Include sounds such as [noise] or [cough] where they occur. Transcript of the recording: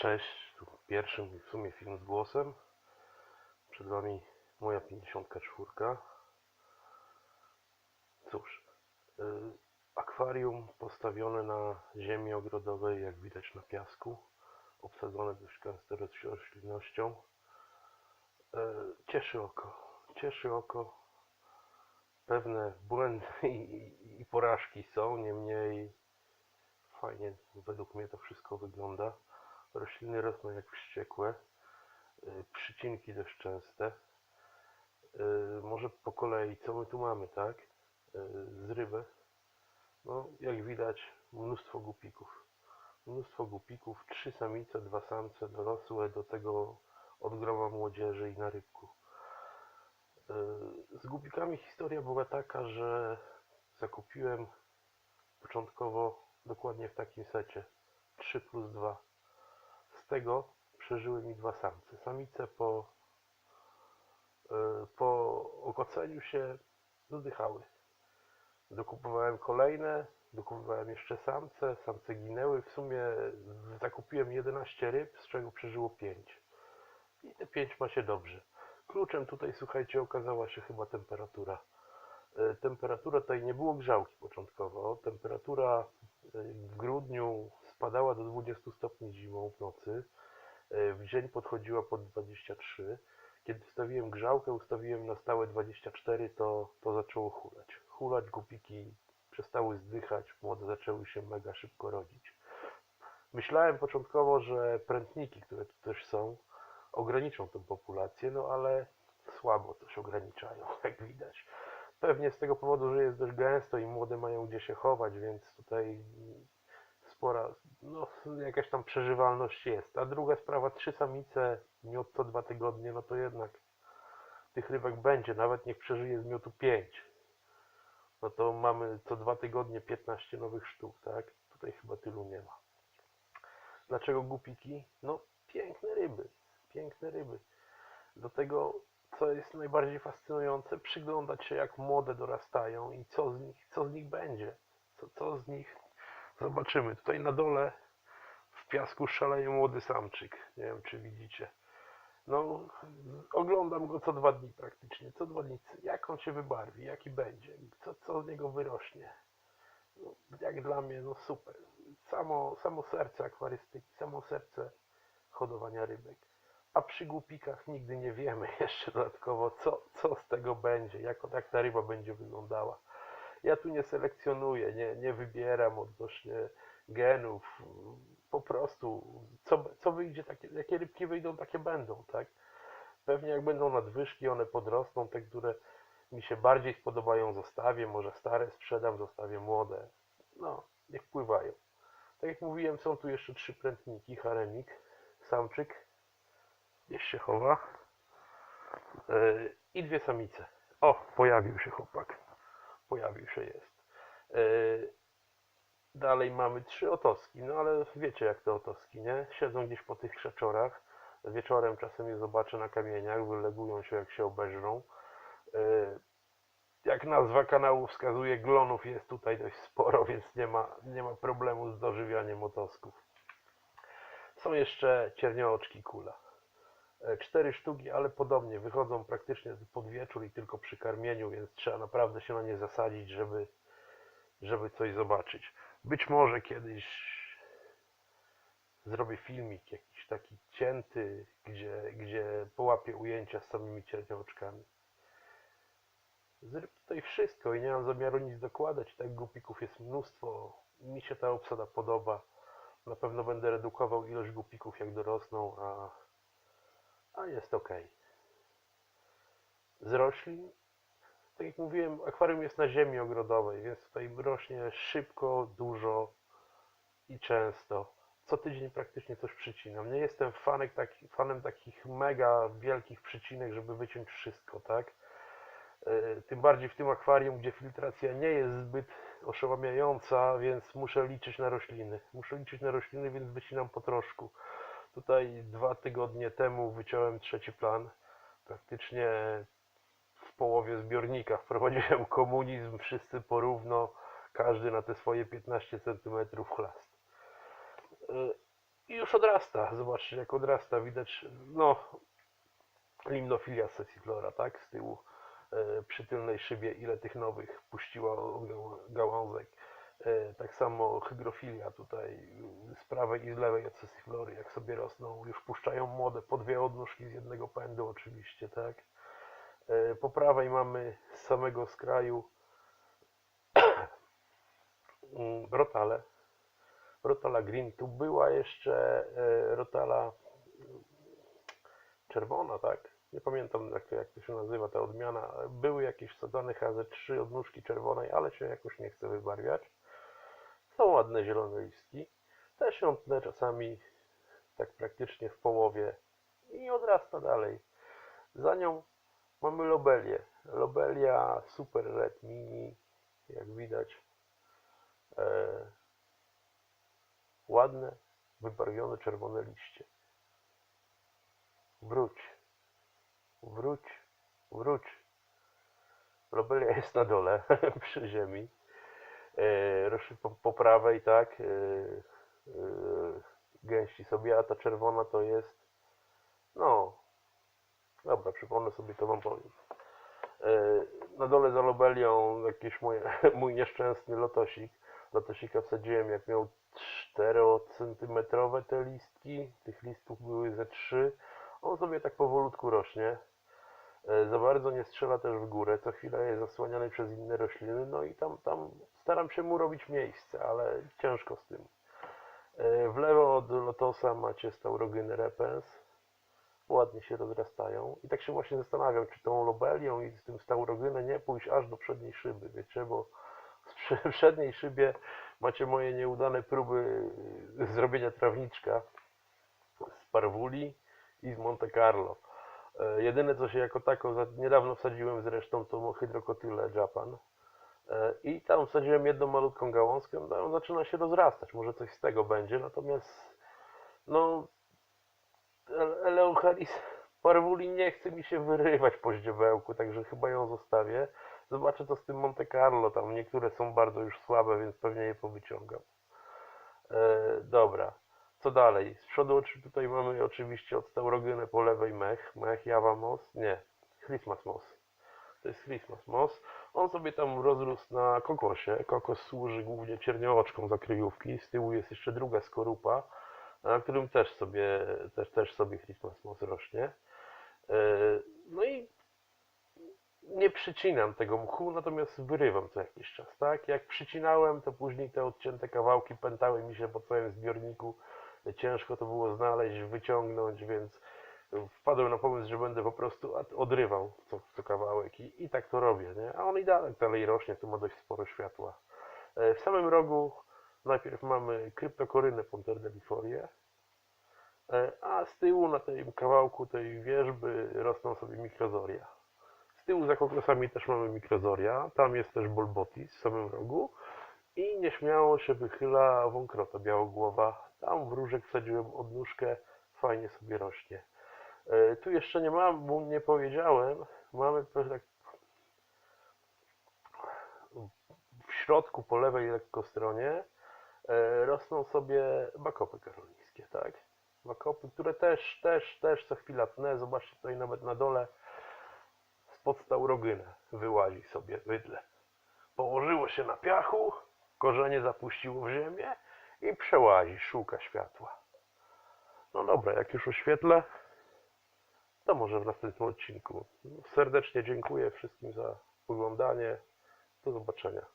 Cześć, tu pierwszy w sumie film z głosem. Przed Wami moja 54. Cóż, y, akwarium postawione na ziemi ogrodowej, jak widać na piasku, obsadzone dość gęsto roś- roślinnością. Y, Cieszy oko, cieszy oko. Pewne błędy i, i porażki są, niemniej fajnie według mnie to wszystko wygląda. Rośliny rosną jak wściekłe. y, Przycinki dość częste. Y, Może po kolei, co my tu mamy, tak? Y, Z ryby. No, jak widać, mnóstwo gupików. Mnóstwo gupików, trzy samice, dwa samce dorosłe, do tego od groma młodzieży i na rybku. Z gupikami historia była taka, że zakupiłem początkowo dokładnie w takim secie 3 plus 2. Tego przeżyły mi dwa samce. Samice po, e, po okoceniu się zdychały. Dokupowałem kolejne, dokupowałem jeszcze samce, samce ginęły. W sumie zakupiłem 11 ryb, z czego przeżyło 5. I te 5 ma się dobrze. Kluczem tutaj, słuchajcie, okazała się chyba temperatura. E, Temperatura tutaj nie było grzałki początkowo. Temperatura e, w grudniu spadała do 20 stopni zimą w nocy. E, W dzień podchodziła pod 23. Kiedy wstawiłem grzałkę, ustawiłem na stałe 24, to, to zaczęło hulać. Hulać, gupiki przestały zdychać, młode zaczęły się mega szybko rodzić. Myślałem początkowo, że prętniki, które tu też są, ograniczą tę populację, no ale słabo coś ograniczają, [laughs] jak widać. Pewnie z tego powodu, że jest dość gęsto i młode mają gdzie się chować, więc tutaj spora, no jakaś tam przeżywalność jest. A druga sprawa, trzy samice, miód co dwa tygodnie, no to jednak tych rybek będzie, nawet niech przeżyje z miotu pięć. No to mamy co dwa tygodnie 15 nowych sztuk, tak? Tutaj chyba tylu nie ma. Dlaczego gupiki? No piękne ryby, piękne ryby. Do tego, co jest najbardziej fascynujące, przyglądać się jak młode dorastają i co z nich, co z nich będzie. Co, co z nich Zobaczymy. Tutaj na dole w piasku szaleje młody samczyk. Nie wiem, czy widzicie. No, oglądam go co dwa dni praktycznie. Co dwa dni. Jak on się wybarwi, jaki będzie, co, co z niego wyrośnie. No, jak dla mnie, no super. Samo, samo serce akwarystyki, samo serce hodowania rybek. A przy głupikach nigdy nie wiemy [laughs] jeszcze dodatkowo, co, co z tego będzie, jak, jak ta ryba będzie wyglądała. Ja tu nie selekcjonuję, nie, nie wybieram odnośnie genów. Po prostu, co, co wyjdzie, takie, jakie rybki wyjdą, takie będą, tak? Pewnie jak będą nadwyżki, one podrosną, te, które mi się bardziej spodobają, zostawię, może stare sprzedam, zostawię młode. No, niech pływają. Tak jak mówiłem, są tu jeszcze trzy prętniki, haremik, samczyk, gdzieś się chowa yy, i dwie samice. O, pojawił się chłopak pojawił się jest. Yy, Dalej mamy trzy otoski, no ale wiecie jak te otoski, nie? Siedzą gdzieś po tych krzaczorach. Wieczorem czasem je zobaczę na kamieniach, wylegują się jak się obeżrą. Yy, Jak nazwa kanału wskazuje, glonów jest tutaj dość sporo, [laughs] więc nie ma, nie ma problemu z dożywianiem otosków. Są jeszcze ciernioczki kula. E, Cztery sztuki, ale podobnie, wychodzą praktycznie pod wieczór i tylko przy karmieniu, więc trzeba naprawdę się na nie zasadzić, żeby, żeby coś zobaczyć. Być może kiedyś zrobię filmik jakiś taki cięty, gdzie, gdzie połapię ujęcia z samymi ciernioczkami. Zrób tutaj wszystko i nie mam zamiaru nic dokładać, tak gupików jest mnóstwo, mi się ta obsada podoba. Na pewno będę redukował ilość gupików jak dorosną, a a jest ok. Z roślin, tak jak mówiłem, akwarium jest na ziemi ogrodowej, więc tutaj rośnie szybko, dużo i często. Co tydzień praktycznie coś przycinam. Nie jestem fanek taki, fanem takich mega wielkich przycinek, żeby wyciąć wszystko, tak? Yy, Tym bardziej w tym akwarium, gdzie filtracja nie jest zbyt oszałamiająca, więc muszę liczyć na rośliny. Muszę liczyć na rośliny, więc wycinam po troszku. Tutaj dwa tygodnie temu wyciąłem trzeci plan. Praktycznie w połowie zbiornika wprowadziłem komunizm, wszyscy porówno, każdy na te swoje 15 cm chlast. I już odrasta. Zobaczcie, jak odrasta. Widać, no, limnofilia sesiflora, tak? Z tyłu e, przy tylnej szybie, ile tych nowych puściła gał- gałązek. E, Tak samo hygrofilia tutaj z prawej i z lewej od sesiflory, jak sobie rosną, już puszczają młode, po dwie odnóżki z jednego pędu oczywiście, tak? E, Po prawej mamy z samego skraju [clears throat] rotale. Rotala green. Tu była jeszcze e, rotala czerwona, tak? Nie pamiętam jak to, jak to się nazywa ta odmiana. Były jakieś wsadzane HZ3 odnóżki czerwonej, ale się jakoś nie chce wybarwiać. Są ładne zielone listki. Też się tnę czasami tak praktycznie w połowie i odrasta dalej. Za nią mamy lobelię. Lobelia Super Red Mini, jak widać. E, ładne, wybarwione czerwone liście. Wróć, wróć, wróć. Lobelia jest na dole, [laughs] przy ziemi. E, rośnie po, po prawej, tak, e, e, gęści sobie, a ta czerwona to jest, no, dobra, przypomnę sobie, to wam powiem. Na dole za lobelią jakiś mój, [laughs] mój nieszczęsny lotosik. Lotosika wsadziłem jak miał 4 cm te listki, tych listów były ze 3. On sobie tak powolutku rośnie. E, Za bardzo nie strzela też w górę, co chwilę jest zasłaniany przez inne rośliny, no i tam, tam staram się mu robić miejsce, ale ciężko z tym. E, W lewo od lotosa macie staurogynę repens, ładnie się rozrastają i tak się właśnie zastanawiam, czy tą lobelią i z tym staurogynę nie pójść aż do przedniej szyby, wiecie, bo w przedniej szybie macie moje nieudane próby y, zrobienia trawniczka z Parwuli i z Monte Carlo. E, Jedyne co się jako tako niedawno wsadziłem zresztą to hydrokotyle Japan E, i tam wsadziłem jedną malutką gałązkę, no on zaczyna się rozrastać, może coś z tego będzie, natomiast no Ele- Eleucharis Parwuli nie chce mi się wyrywać po ździobełku, także chyba ją zostawię. Zobaczę co z tym Monte Carlo, tam niektóre są bardzo już słabe, więc pewnie je powyciągam. E, dobra, co dalej? Z przodu tutaj mamy oczywiście od Staurogynę po lewej mech, mech Java Moss, nie, Christmas Moss. To jest Christmas Moss. On sobie tam rozrósł na kokosie. Kokos służy głównie cierniołoczką za kryjówki. Z tyłu jest jeszcze druga skorupa, na którym też sobie, też, też sobie Christmas Moss rośnie. E, No i nie przycinam tego mchu, natomiast wyrywam co jakiś czas, tak? Jak przycinałem, to później te odcięte kawałki pętały mi się po całym zbiorniku. Ciężko to było znaleźć, wyciągnąć, więc wpadłem na pomysł, że będę po prostu od- odrywał co, co kawałek i, i tak to robię, nie? A on i dalej, dalej rośnie, tu ma dość sporo światła. E, W samym rogu najpierw mamy kryptokorynę Ponterdellifolię, e, a z tyłu na tym kawałku tej wierzby rosną sobie mikrozoria. Z tyłu za kokosami też mamy mikrozoria, tam jest też bolbotis w samym rogu i nieśmiało się wychyla wąkrota białogłowa. Tam w różek wsadziłem odnóżkę, fajnie sobie rośnie. E, Tu jeszcze nie mam, bo nie powiedziałem, mamy tak w środku po lewej lekko stronie e, rosną sobie bakopy karolińskie, tak? Bakopy, które też, też, też co chwila tnę, zobaczcie tutaj nawet na dole spod staurogynę wyłazi sobie bydle. Położyło się na piachu, korzenie zapuściło w ziemię i przełazi, szuka światła. No dobra, jak już oświetlę, to może w następnym odcinku. Serdecznie dziękuję wszystkim za oglądanie. Do zobaczenia.